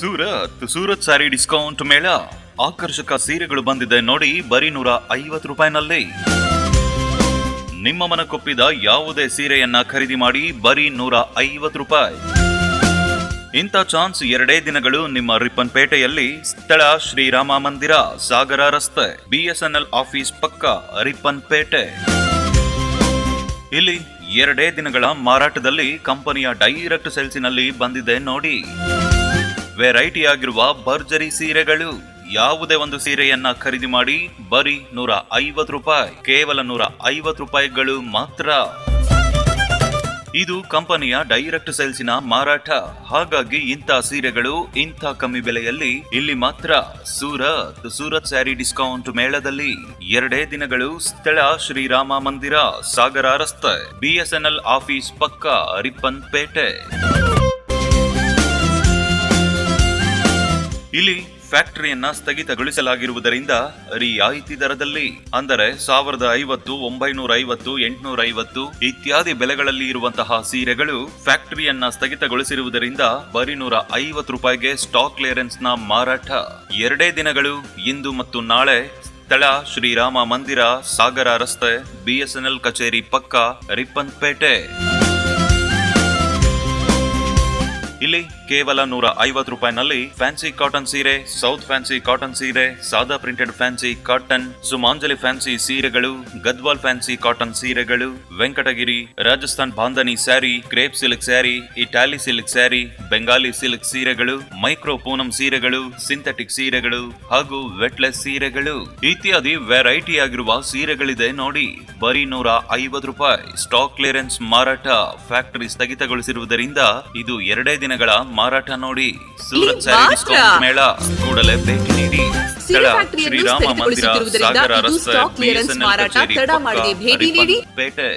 Surat Surat sari discount ಮೇಳ ಆಕರ್ಷಕ ಸೀರೆಗಳು ಬಂದಿದೆ ನೋಡಿ ಬರೀ ನೂರ ಐವತ್ತು ರೂಪಾಯಿನಲ್ಲಿ. ನಿಮ್ಮ ಮನಕೊಪ್ಪಿದ ಯಾವುದೇ ಸೀರೆಯನ್ನ ಖರೀದಿ ಮಾಡಿ ಬರೀ ನೂರ ಐವತ್ತು ರೂಪಾಯಿ. ಇಂಥ ಚಾನ್ಸ್ ಎರಡೇ ದಿನಗಳು ನಿಮ್ಮ ರಿಪ್ಪನ್ ಪೇಟೆಯಲ್ಲಿ ಸ್ಥಳ ಶ್ರೀರಾಮ ಮಂದಿರ, ಸಾಗರ ರಸ್ತೆ ಬಿಎಸ್ಎನ್ಎಲ್ ಆಫೀಸ್ ಪಕ್ಕ ರಿಪ್ಪನ್ ಪೇಟೆ. ಇಲ್ಲಿ ಎರಡೇ ದಿನಗಳ ಮಾರಾಟದಲ್ಲಿ ಕಂಪನಿಯ ಡೈರೆಕ್ಟ್ ಸೆಲ್ಸಿನಲ್ಲಿ ಬಂದಿದೆ ನೋಡಿ. ವೆರೈಟಿ ಆಗಿರುವ ಭರ್ಜರಿ ಸೀರೆಗಳು. ಯಾವುದೇ ಒಂದು ಸೀರೆಯನ್ನ ಖರೀದಿ ಮಾಡಿ, ಬರೀ ನೂರ ಐವತ್ತು ರೂಪಾಯಿ, ಕೇವಲ ನೂರ ಐವತ್ತು ರೂಪಾಯಿಗಳು ಮಾತ್ರ. ಇದು ಕಂಪನಿಯ ಡೈರೆಕ್ಟ್ ಸೇಲ್ಸಿನ ಮಾರಾಟ. ಹಾಗಾಗಿ ಇಂಥ ಸೀರೆಗಳು ಇಂಥ ಕಮ್ಮಿ ಬೆಲೆಯಲ್ಲಿ ಇಲ್ಲಿ ಮಾತ್ರ. ಸೂರತ್ ಸೂರತ್ ಸ್ಯಾರಿ ಡಿಸ್ಕೌಂಟ್ ಮೇಳದಲ್ಲಿ ಎರಡೇ ದಿನಗಳು ಸ್ಥಳ ಶ್ರೀರಾಮ ಮಂದಿರ, ಸಾಗರ ರಸ್ತೆ ಬಿಎಸ್ಎನ್ಎಲ್ ಆಫೀಸ್ ಪಕ್ಕ ರಿಪ್ಪನ್ ಪೇಟೆ ಇಲ್ಲಿ ಫ್ಯಾಕ್ಟರಿಯನ್ನ ಸ್ಥಗಿತಗೊಳಿಸಲಾಗಿರುವುದರಿಂದ ರಿಯಾಯಿತಿ ದರದಲ್ಲಿ, ಅಂದರೆ ಸಾವಿರದ ಐವತ್ತು, ಒಂಬೈನೂರ ಐವತ್ತು, ಎಂಟುನೂರ ಐವತ್ತು ಇತ್ಯಾದಿ ಬೆಲೆಗಳಲ್ಲಿ ಇರುವಂತಹ ಸೀರೆಗಳು ಫ್ಯಾಕ್ಟರಿಯನ್ನ ಸ್ಥಗಿತಗೊಳಿಸಿರುವುದರಿಂದ ಬರೀ ನೂರ ಐವತ್ತು ರೂಪಾಯಿಗೆ ಸ್ಟಾಕ್ ಕ್ಲಿಯರೆನ್ಸ್ನ ಮಾರಾಟ. ಎರಡೇ ದಿನಗಳು, ಇಂದು ಮತ್ತು ನಾಳೆ, ಸ್ಥಳ ಶ್ರೀರಾಮ ಮಂದಿರ, ಸಾಗರ ರಸ್ತೆ ಬಿಎಸ್ಎನ್ಎಲ್ ಕಚೇರಿ ಪಕ್ಕ ರಿಪ್ಪನ್ ಇಲ್ಲಿ ಕೇವಲ ನೂರ ಐವತ್ತು ರೂಪಾಯಿನಲ್ಲಿ ಫ್ಯಾನ್ಸಿ ಕಾಟನ್ ಸೀರೆ ಸೌತ್ ಫ್ಯಾನ್ಸಿ ಕಾಟನ್ ಸೀರೆ, ಸಾದಾ printed fancy cotton Sumanjali fancy ಸೀರೆಗಳು, ಗದ್ವಾಲ್ ಫ್ಯಾನ್ಸಿ ಕಾಟನ್ ಸೀರೆಗಳು, Venkatagiri, Rajasthan Bandhani sari, crepe silk sari, Italy silk sari, Bengali silk ಸೀರೆಗಳು, ಮೈಕ್ರೋ ಪೂನಂ ಸೀರೆಗಳು ಸಿಂಥೆಟಿಕ್ ಸೀರೆಗಳು ಹಾಗೂ ವೆಟ್ಲೆಸ್ ಸೀರೆಗಳು. ಇತ್ಯಾದಿ ವೆರೈಟಿ ಆಗಿರುವ ಸೀರೆಗಳಿದೆ ನೋಡಿ. ಬರೀ ನೂರ ಐವತ್ತು ರೂಪಾಯಿ. ಸ್ಟಾಕ್ ಕ್ಲಿಯರೆನ್ಸ್ ಮಾರಾಟ ಫ್ಯಾಕ್ಟರಿ ಸ್ಥಗಿತಗೊಳಿಸಿರುವುದರಿಂದ ಇದು ಎರಡೇ ದಿನಗಳ ಮಾರಾಟ ನೋಡಿ ಸೂರತ್ ಡಿಸ್ಕೌಂಟ್ ಮೇಳ ಕೂಡಲೇ ಭೇಟಿ ನೀಡಿ. ಸ್ಥಳ ಶ್ರೀರಾಮ ಮಂದಿರ ಸಾಗರ ರಸ್ತೆ BSNL ಕಚೇರಿ ಪೇಟೆ